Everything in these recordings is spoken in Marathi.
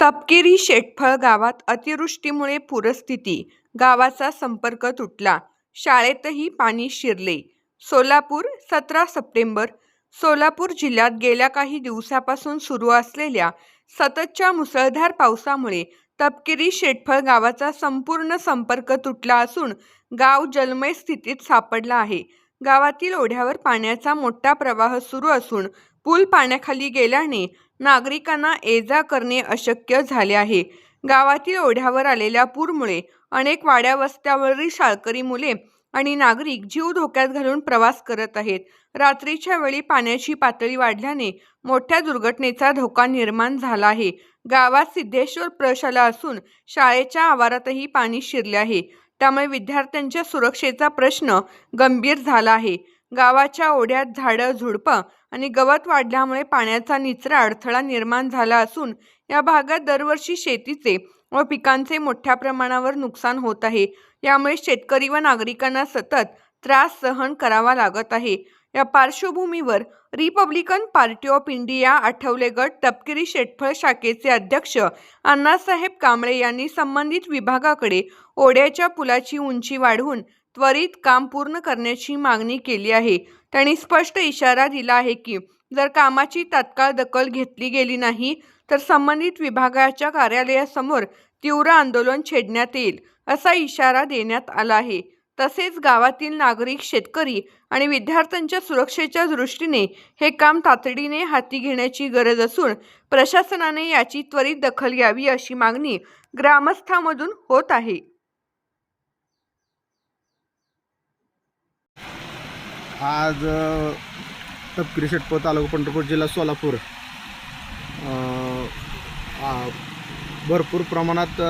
तपकिरी शेटफळ गावात अतिवृष्टीमुळे पूरस्थिती. गावाचा संपर्क तुटला. शाळेतही पाणी शिरले. सोलापूर सतरा सप्टेंबर. सोलापूर जिल्ह्यात गेल्या काही दिवसापासून सुरू असलेल्या सततच्या मुसळधार पावसामुळे तपकिरी शेटफळ गावाचा संपूर्ण संपर्क तुटला असून गाव जलमय स्थितीत सापडला आहे. गावातील ओढ्यावर पाण्याचा मोठा प्रवाह सुरू असून पूल पाण्याखाली गेल्याने नागरिकांना ये जा करणे अशक्य झाले आहे. गावातील ओढ्यावर आलेल्या पूरमुळे अनेक वाड्या वस्त्यावरील शाळकरी मुले आणि नागरिक जीव धोक्यात घालून प्रवास करत आहेत. रात्रीच्या वेळी पाण्याची पातळी वाढल्याने मोठ्या दुर्घटनेचा धोका निर्माण झाला आहे. गावात सिद्धेश्वर प्रशाला असून शाळेच्या आवारातही पाणी शिरले आहे. त्यामुळे विद्यार्थ्यांच्या सुरक्षेचा प्रश्न गंभीर झाला आहे. गावाच्या ओढ्यात झाडं झुडपं आणि गवत वाढल्यामुळे पाण्याचा निचरा अडथळा निर्माण झाला असून या भागात दरवर्षी शेतीचे व पिकांचे मोठ्या प्रमाणावर नुकसान होत आहे. यामुळे शेतकरी व नागरिकांना सतत त्रास सहन करावा लागत आहे. या पार्श्वभूमीवर Republican party of India Athawale गट तपकिरी शेटफळ शाखेचे अध्यक्ष अण्णासाहेब कांबळे यांनी संबंधित विभागाकडे ओढ्याच्या पुलाची उंची वाढवून त्वरित काम पूर्ण करण्याची मागणी केली आहे. त्यांनी स्पष्ट इशारा दिला आहे की जर कामाची तात्काळ दखल घेतली गेली नाही तर संबंधित विभागाच्या कार्यालयासमोर तीव्र आंदोलन छेडण्यात येईल असा इशारा देण्यात आला आहे. तसेच गावातील नागरिक शेतकरी आणि विद्यार्थ्यांच्या सुरक्षेच्या दृष्टीने हे काम तातडीने हाती घेण्याची गरज असून प्रशासनाने याची त्वरित दखल घ्यावी अशी मागणी ग्रामस्थांमधून होत आहे. आज तपकिरी शेटपळ तालुका पंढरपूर जिल्हा सोलापूर. भरपूर प्रमाणात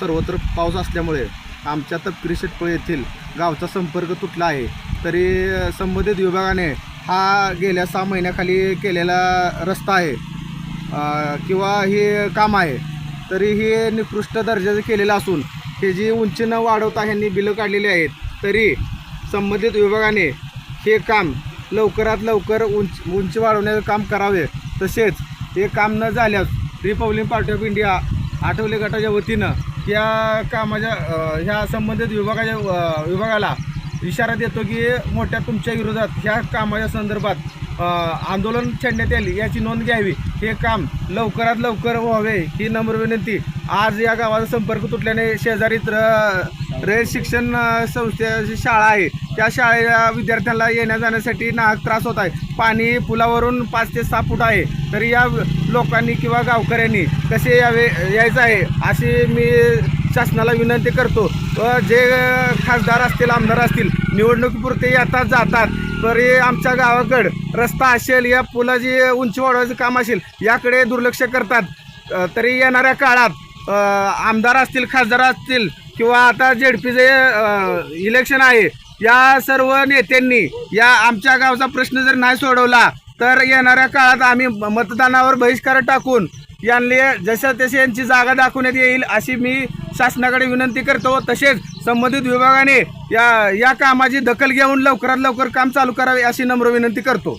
सर्वत्र पाऊस असल्यामुळे आमच्या तपकिरी शेटपळ येथील गावचा संपर्क तुटला आहे. तरी संबंधित विभागाने हा गेल्या सहा महिन्याखाली केलेला रस्ता आहे. किंवा हे काम आहे. तरी हे निकृष्ट दर्जाचं केलेलं असून हे जी उंची न वाढवता ह्यांनी बिलं काढलेली आहेत तरी संबंधित विभागाने हे काम लवकरात लवकर उंच उंची वाढवण्याचं काम करावे. तसेच हे काम न झाल्यास republic party of India Athawale गटाच्या वतीनं या कामाच्या ह्या संबंधित विभागाच्या विभागाला इशारा देतो की मोठ्या तुमच्या विरोधात ह्या कामाच्या संदर्भात आंदोलन छेडण्यात येईल याची नोंद घ्यावी. हे काम लवकरात लवकर व्हावे ही नम्र विनंती. आज या गावाचा संपर्क तुटल्याने शेजारीत र- रयत शिक्षण संस्थेची शाळा आहे त्या शाळेला विद्यार्थ्यांना येण्या जाण्यासाठी नाहक त्रास होत आहे. पाणी पुलावरून पाच ते सहा फूट आहे. तरी या लोकांनी किंवा गावकऱ्यांनी कसे यावे यायचं आहे अशी मी शासनाला विनंती करतो. व जे खासदार असतील आमदार असतील निवडणुकीपुरते येतात जातात. तरी आमच्या गावाकडं रस्ता असेल या पुलाची उंची वाढवायचं काम असेल याकडे दुर्लक्ष करतात. तरी येणाऱ्या काळात आमदार असतील खासदार असतील किंवा आता जेडपीचे इलेक्शन आहे या सर्व नेत्यांनी या आमच्या गावचा प्रश्न जर नाही सोडवला तर येणाऱ्या काळात आम्ही मतदानावर बहिष्कार टाकून यांनी जसं तसे यांची जागा दाखवण्यात येईल अशी मी शासनाकडे विनंती करतो तसेच संबंधित विभागाने या या कामाची दखल घेऊन लवकरात लवकर काम चालू करावे अशी नम्र विनंती करतो.